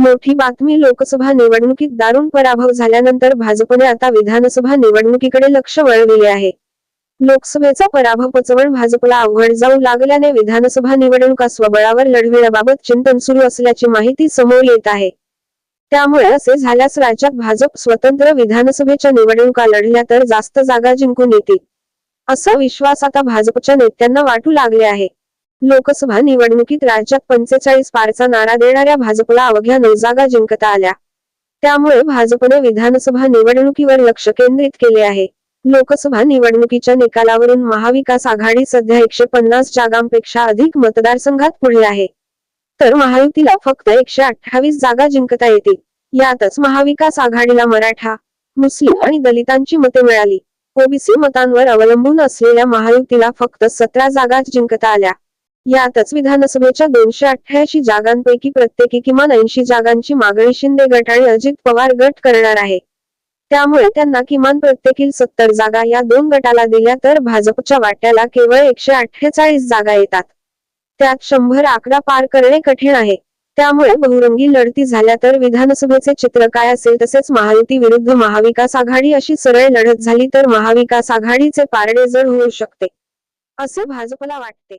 मोठी बातमी लोकसभा निवडणुकीत दारुण पराभव झाल्यानंतर भाजपने आता विधानसभा निवडणुकीकडे लक्ष वळविले आहे. लोकसभेचा पराभव पचवण भाजपला अवघड जाऊ लागल्याने विधानसभा निवडणुका स्वबळावर लढविण्याबाबत चिंतन सुरू असल्याची माहिती समोर येत आहे. त्यामुळे असे झाल्यास राज्यात भाजप स्वतंत्र विधानसभेच्या निवडणुका लढल्या तर जास्त जागा जिंकून येतील. असा विश्वास आता भाजपच्या नेत्यांना वाटू लागले आहे. लोकसभा निवडणुकीत राज्यात पंचेचाळीस पारचा नारा देणाऱ्या भाजपला अवघ्या नऊ जागा जिंकता आल्या. त्यामुळे भाजपने विधानसभा निवडणुकीवर लक्ष केंद्रित केले आहे. लोकसभा निवडणुकीच्या निकालावरून महाविकास आघाडी सध्या एकशे पन्नास जागांपेक्षा अधिक मतदारसंघात पुढे आहे. तर महायुतीला फक्त एकशे अठ्ठावीस जागा जिंकता येतील. यातच महाविकास आघाडीला मराठा मुस्लिम आणि दलितांची मते मिळाली. ओबीसी मतांवर अवलंबून असलेल्या महायुतीला फक्त सतरा जागा जिंकता आल्या. यातच विधानसभेच्या दोनशे अठ्ठ्याऐंशी जागांपैकी प्रत्येकी किमान ऐंशी जागांची मागणी शिंदे गट आणि अजित पवार गट करणार आहे. त्यामुळे त्यांना किमान प्रत्येकी सत्तर जागा या दोन गटाला दिल्या तर भाजपच्या वाट्याला केवळ एकशे अठ्ठेचाळीस जागा येतात. त्यात शंभर आकडा पार करणे कठीण आहे. त्यामुळे बहुरंगी लढती झाल्या तर विधानसभेचे चित्र काय असेल तसेच महायुती विरुद्ध महाविकास आघाडी अशी सरळ लढत झाली तर महाविकास आघाडीचे पारडे जड होऊ शकते असे भाजपला वाटते.